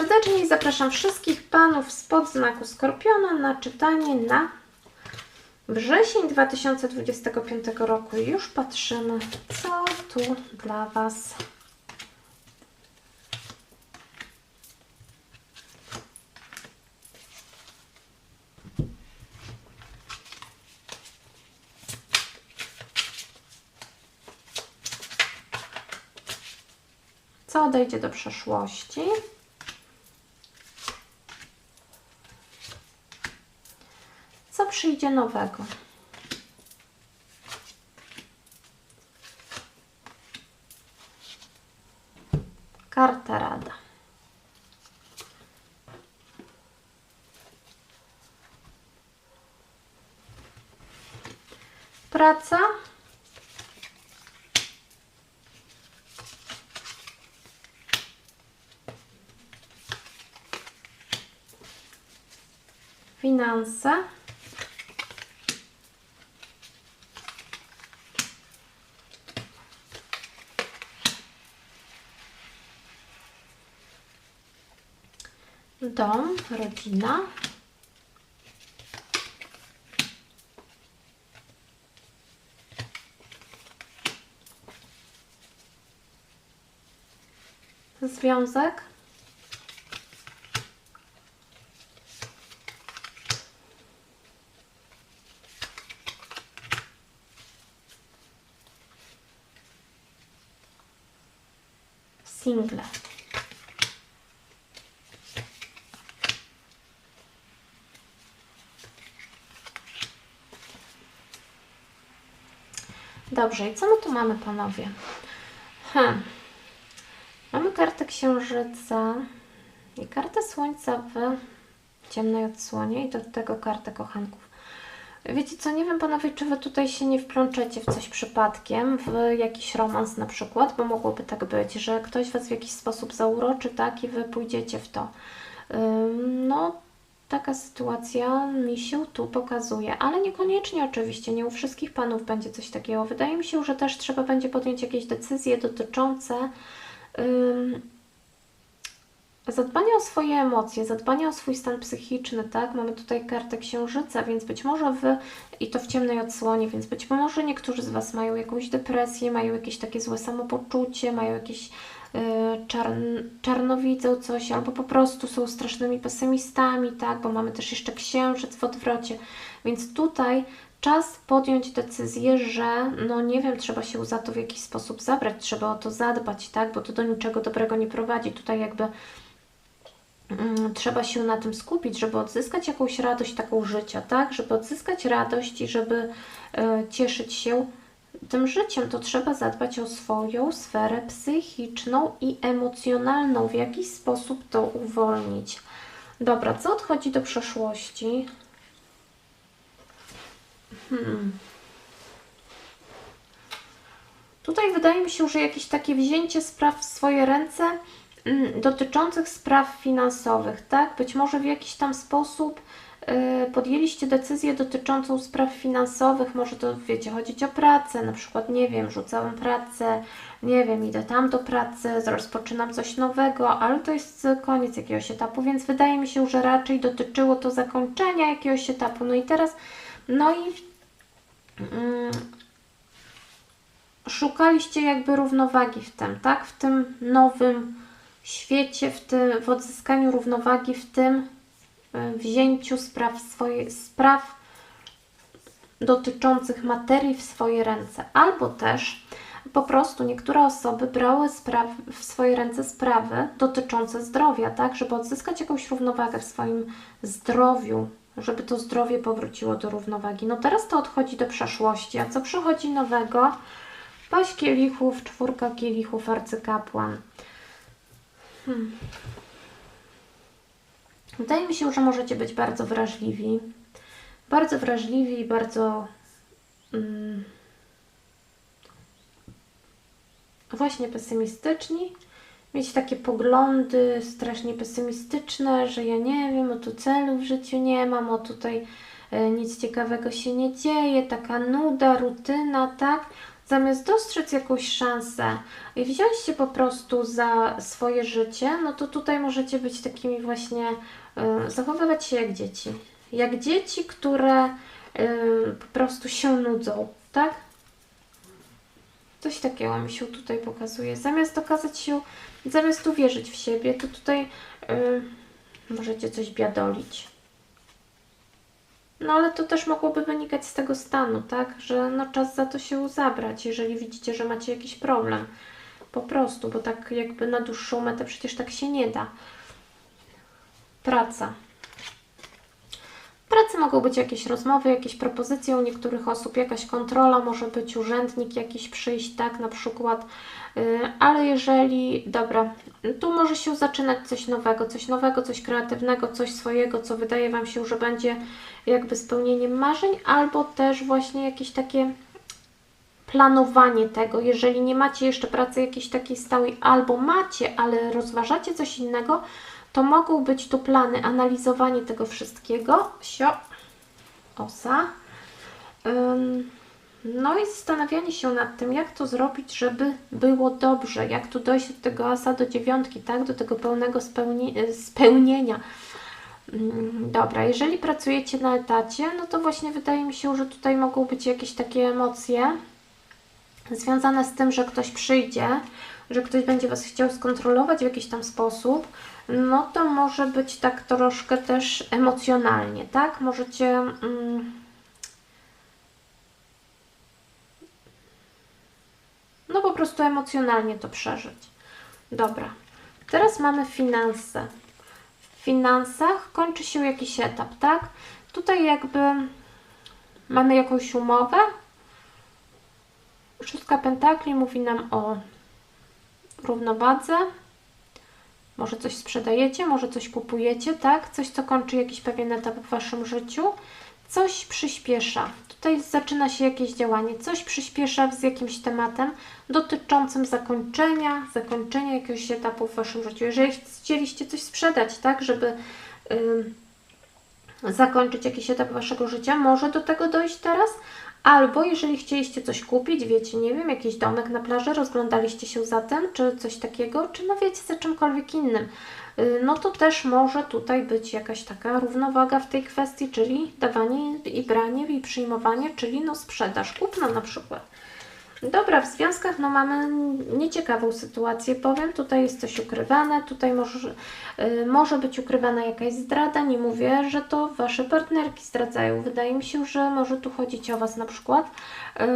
serdecznie zapraszam wszystkich panów spod znaku Skorpiona na czytanie na wrzesień 2025 roku. Już patrzymy, co tu dla Was. Co odejdzie do przeszłości? Przyjdzie nowego? Karta Rada. Praca. Finanse. Dom, rodzina. Związek. Single. Dobrze, i co my tu mamy, panowie? Hmm. Mamy kartę księżyca i kartę słońca w ciemnej odsłonie i do tego kartę kochanków. Wiecie co, nie wiem panowie, czy wy tutaj się nie wplączecie w coś przypadkiem, w jakiś romans na przykład, bo mogłoby tak być, że ktoś was w jakiś sposób zauroczy, tak, i wy pójdziecie w to. No, taka sytuacja mi się tu pokazuje, ale niekoniecznie oczywiście, nie u wszystkich panów będzie coś takiego. Wydaje mi się, że też trzeba będzie podjąć jakieś decyzje dotyczące ym, zadbania o swoje emocje, zadbania o swój stan psychiczny, tak? Mamy tutaj kartę księżyca, więc być może wy, i to w ciemnej odsłonie, więc być może niektórzy z Was mają jakąś depresję, mają jakieś takie złe samopoczucie, mają jakieś czarn, czarnowidzą coś, albo po prostu są strasznymi pesymistami, tak? Bo mamy też jeszcze księżyc w odwrocie, więc tutaj czas podjąć decyzję, że no nie wiem, trzeba się za to w jakiś sposób zabrać, trzeba o to zadbać, tak? Bo to do niczego dobrego nie prowadzi. Tutaj jakby mm, trzeba się na tym skupić, żeby odzyskać jakąś radość taką życia, tak? Żeby odzyskać radość i żeby e, cieszyć się tym życiem, to trzeba zadbać o swoją sferę psychiczną i emocjonalną, w jakiś sposób to uwolnić. Dobra, co odchodzi do przeszłości? Hmm. Tutaj wydaje mi się, że jakieś takie wzięcie spraw w swoje ręce mm, dotyczących spraw finansowych, tak? Być może w jakiś tam sposób podjęliście decyzję dotyczącą spraw finansowych, może to wiecie, chodzić o pracę, na przykład, nie wiem, rzucałam pracę, nie wiem, idę tam do pracy, rozpoczynam coś nowego, ale to jest koniec jakiegoś etapu, więc wydaje mi się, że raczej dotyczyło to zakończenia jakiegoś etapu. No i teraz, no i mm, szukaliście jakby równowagi w tym, tak? W tym nowym świecie, w, tym, w odzyskaniu równowagi, w tym wzięciu spraw, swoje, spraw dotyczących materii w swoje ręce. Albo też po prostu niektóre osoby brały spraw, w swoje ręce sprawy dotyczące zdrowia, tak? Żeby odzyskać jakąś równowagę w swoim zdrowiu, żeby to zdrowie powróciło do równowagi. No teraz to odchodzi do przeszłości, a co przychodzi nowego? Paść kielichów, czwórka kielichów, arcykapłan. Hmm. Wydaje mi się, że możecie być bardzo wrażliwi. Bardzo wrażliwi bardzo mm, właśnie pesymistyczni. Mieć takie poglądy strasznie pesymistyczne, że ja nie wiem, o tu celu w życiu nie mam, o tutaj e, nic ciekawego się nie dzieje, taka nuda, rutyna, tak? Zamiast dostrzec jakąś szansę i wziąć się po prostu za swoje życie, no to tutaj możecie być takimi właśnie, y, zachowywać się jak dzieci. Jak dzieci, które y, po prostu się nudzą, tak? Coś takiego mi się tutaj pokazuje. Zamiast okazać się, zamiast uwierzyć w siebie, to tutaj y, możecie coś biadolić. No ale to też mogłoby wynikać z tego stanu, tak? Że no czas za to się zabrać, jeżeli widzicie, że macie jakiś problem. Po prostu, bo tak jakby na dłuższą metę przecież tak się nie da. Praca. Pracy mogą być jakieś rozmowy, jakieś propozycje u niektórych osób, jakaś kontrola, może być urzędnik jakiś przyjść, tak, na przykład. Yy, ale jeżeli, dobra, tu może się zaczynać coś nowego, coś nowego, coś kreatywnego, coś swojego, co wydaje Wam się, że będzie jakby spełnieniem marzeń, albo też właśnie jakieś takie planowanie tego, jeżeli nie macie jeszcze pracy jakiejś takiej stałej, albo macie, ale rozważacie coś innego, to mogą być tu plany, analizowanie tego wszystkiego. Sio, osa. Ym, no i zastanawianie się nad tym, jak to zrobić, żeby było dobrze, jak tu dojść od tego asa do dziewiątki, tak, do tego pełnego spełni spełnienia. Ym, Dobra, jeżeli pracujecie na etacie, no to właśnie wydaje mi się, że tutaj mogą być jakieś takie emocje związane z tym, że ktoś przyjdzie, że ktoś będzie Was chciał skontrolować w jakiś tam sposób, no to może być tak troszkę też emocjonalnie, tak? Możecie. Mm, no po prostu emocjonalnie to przeżyć. Dobra. Teraz mamy finanse. W finansach kończy się jakiś etap, tak? Tutaj jakby mamy jakąś umowę. Szóstka pentakli mówi nam o równowadze. Może coś sprzedajecie, może coś kupujecie, tak? Coś, co kończy jakiś pewien etap w Waszym życiu. Coś przyspiesza. Tutaj zaczyna się jakieś działanie. Coś przyspiesza z jakimś tematem dotyczącym zakończenia, zakończenia jakiegoś etapu w Waszym życiu. Jeżeli chcieliście coś sprzedać, tak? Żeby yy, zakończyć jakiś etap Waszego życia, może do tego dojść teraz, Albo jeżeli chcieliście coś kupić, wiecie, nie wiem, jakiś domek na plaży, rozglądaliście się za tym, czy coś takiego, czy no wiecie, za czymkolwiek innym, no to też może tutaj być jakaś taka równowaga w tej kwestii, czyli dawanie i branie i przyjmowanie, czyli no sprzedaż, kupno na przykład. Dobra, w związkach no mamy nieciekawą sytuację, powiem, tutaj jest coś ukrywane, tutaj może, yy, może być ukrywana jakaś zdrada, nie mówię, że to Wasze partnerki zdradzają, wydaje mi się, że może tu chodzić o Was na przykład, yy,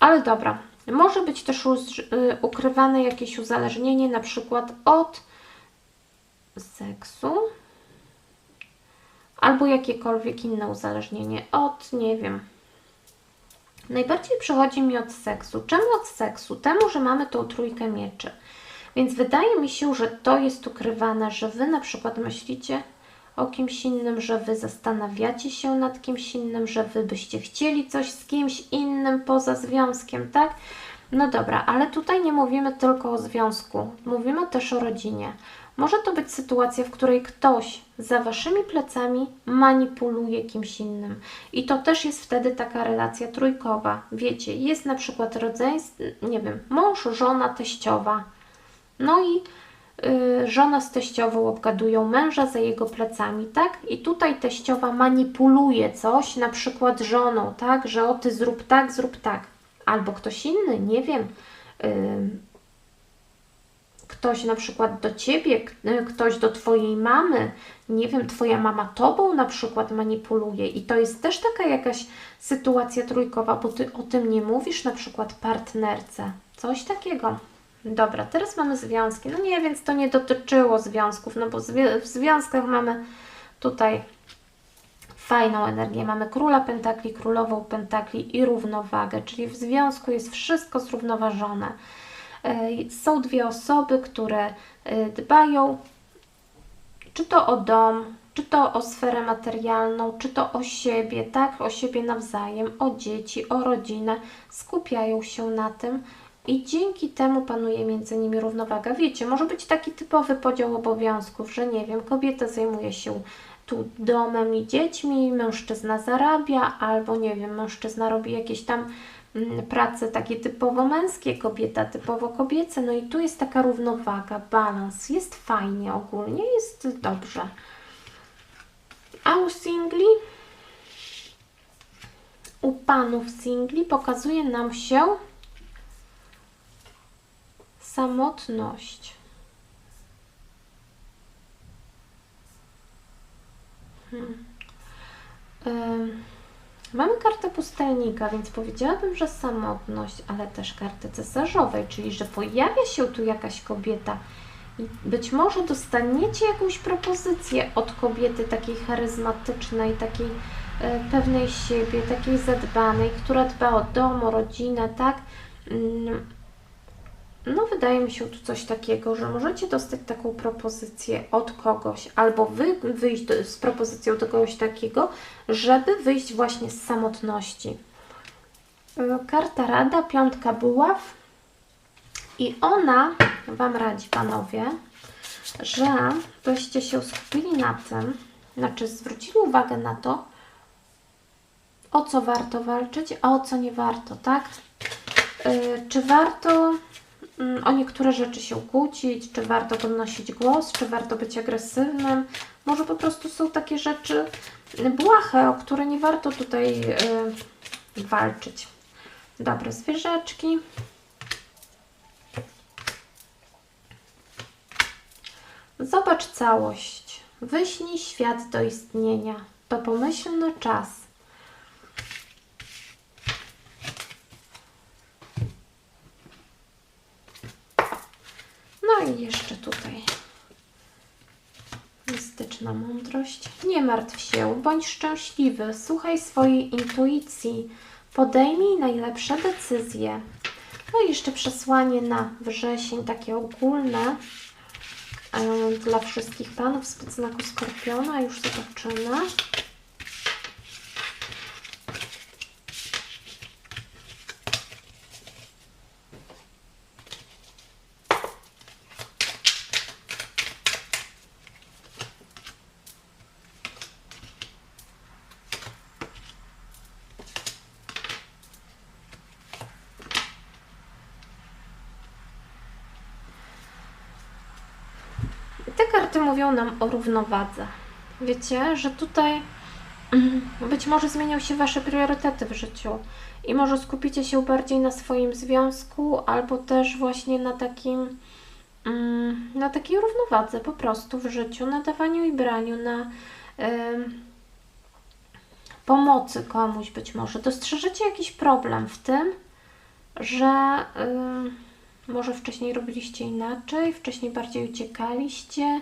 ale dobra, może być też yy, ukrywane jakieś uzależnienie na przykład od seksu, albo jakiekolwiek inne uzależnienie od, nie wiem, Najbardziej przychodzi mi od seksu. Czemu od seksu? Temu, że mamy tą trójkę mieczy. Więc wydaje mi się, że to jest ukrywane, że Wy na przykład myślicie o kimś innym, że Wy zastanawiacie się nad kimś innym, że Wy byście chcieli coś z kimś innym poza związkiem, tak? No dobra, ale tutaj nie mówimy tylko o związku, mówimy też o rodzinie. Może to być sytuacja, w której ktoś za waszymi plecami manipuluje kimś innym. I to też jest wtedy taka relacja trójkowa. Wiecie, jest na przykład rodzeństwo, nie wiem, mąż, żona, teściowa. No i yy, żona z teściową obgadują męża za jego plecami, tak? I tutaj teściowa manipuluje coś, na przykład żoną, tak? Że o ty zrób tak, zrób tak. Albo ktoś inny, nie wiem. Yy, ktoś na przykład do ciebie, ktoś do twojej mamy, nie wiem, twoja mama tobą na przykład manipuluje i to jest też taka jakaś sytuacja trójkowa, bo ty o tym nie mówisz na przykład partnerce. Coś takiego. Dobra, teraz mamy związki. No nie, więc to nie dotyczyło związków, no bo w związkach mamy tutaj fajną energię. Mamy króla pentakli, królową pentakli i równowagę, czyli w związku jest wszystko zrównoważone. Są dwie osoby, które e, dbają czy to o dom, czy to o sferę materialną, czy to o siebie, tak, o siebie nawzajem, o dzieci, o rodzinę, skupiają się na tym i dzięki temu panuje między nimi równowaga. Wiecie, może być taki typowy podział obowiązków, że nie wiem, kobieta zajmuje się tu domem i dziećmi, mężczyzna zarabia, albo nie wiem, mężczyzna robi jakieś tam prace takie typowo męskie, kobieta typowo kobiece. No i tu jest taka równowaga, balans. Jest fajnie ogólnie, jest dobrze. A u singli, u panów singli pokazuje nam się samotność. Hmm. Ym, Mamy kartę pustelnika, więc powiedziałabym, że samotność, ale też kartę cesarzowej, czyli że pojawia się tu jakaś kobieta i być może dostaniecie jakąś propozycję od kobiety takiej charyzmatycznej, takiej e, pewnej siebie, takiej zadbanej, która dba o dom, o rodzinę, tak? No, wydaje mi się tu coś takiego, że możecie dostać taką propozycję od kogoś, albo wy wyjść do, z propozycją do kogoś takiego, żeby wyjść właśnie z samotności. Y, Karta Rada, piątka buław. I ona Wam radzi, panowie, że byście się skupili na tym, znaczy zwrócili uwagę na to, o co warto walczyć, a o co nie warto, tak? Y, czy warto o niektóre rzeczy się kłócić, czy warto podnosić głos, czy warto być agresywnym. Może po prostu są takie rzeczy błahe, o które nie warto tutaj y, walczyć. Dobre zwierzeczki. Zobacz całość. Wyśnij świat do istnienia. To pomyślny czas. I jeszcze tutaj mistyczna mądrość. Nie martw się, bądź szczęśliwy, słuchaj swojej intuicji, podejmij najlepsze decyzje. No i jeszcze przesłanie na wrzesień, takie ogólne dla wszystkich panów z podznaku Skorpiona. Już zobaczymy. Karty mówią nam o równowadze. Wiecie, że tutaj mm, być może zmienią się Wasze priorytety w życiu i może skupicie się bardziej na swoim związku, albo też właśnie na takim, mm, na takiej równowadze po prostu w życiu, na dawaniu i braniu, na em, pomocy komuś być może. Dostrzeżecie jakiś problem w tym, że em, może wcześniej robiliście inaczej, wcześniej bardziej uciekaliście,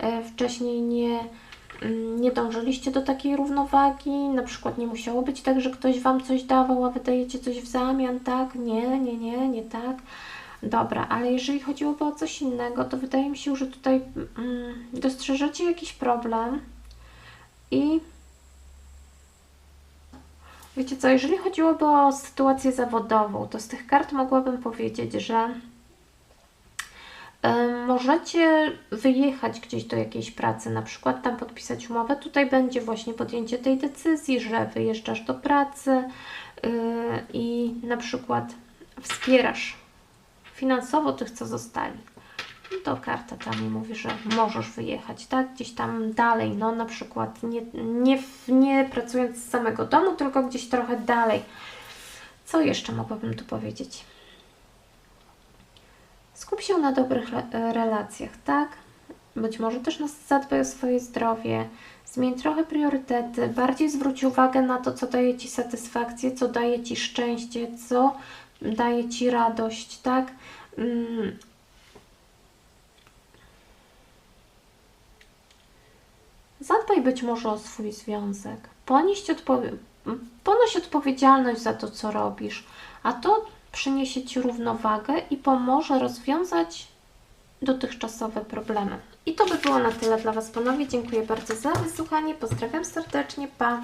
e, wcześniej nie, mm, nie dążyliście do takiej równowagi. Na przykład nie musiało być tak, że ktoś Wam coś dawał, a wydajecie coś w zamian, tak? Nie, nie, nie, nie tak. Dobra, ale jeżeli chodziłoby o coś innego, to wydaje mi się, że tutaj mm, dostrzeżecie jakiś problem i Wiecie co, jeżeli chodziłoby o sytuację zawodową, to z tych kart mogłabym powiedzieć, że możecie wyjechać gdzieś do jakiejś pracy, na przykład tam podpisać umowę. Tutaj będzie właśnie podjęcie tej decyzji, że wyjeżdżasz do pracy yy, i na przykład wspierasz finansowo tych, co zostali. No to karta tam mi mówi, że możesz wyjechać, tak? Gdzieś tam dalej, no na przykład nie, nie, nie pracując z samego domu, tylko gdzieś trochę dalej. Co jeszcze mogłabym tu powiedzieć? Skup się na dobrych relacjach, tak? Być może też zadbaj o swoje zdrowie, zmień trochę priorytety, bardziej zwróć uwagę na to, co daje Ci satysfakcję, co daje Ci szczęście, co daje Ci radość, tak? Mm, Zadbaj być może o swój związek. Ponieść ponoś odpowiedzialność za to, co robisz, a to przyniesie Ci równowagę i pomoże rozwiązać dotychczasowe problemy. I to by było na tyle dla Was, panowie. Dziękuję bardzo za wysłuchanie. Pozdrawiam serdecznie. Pa!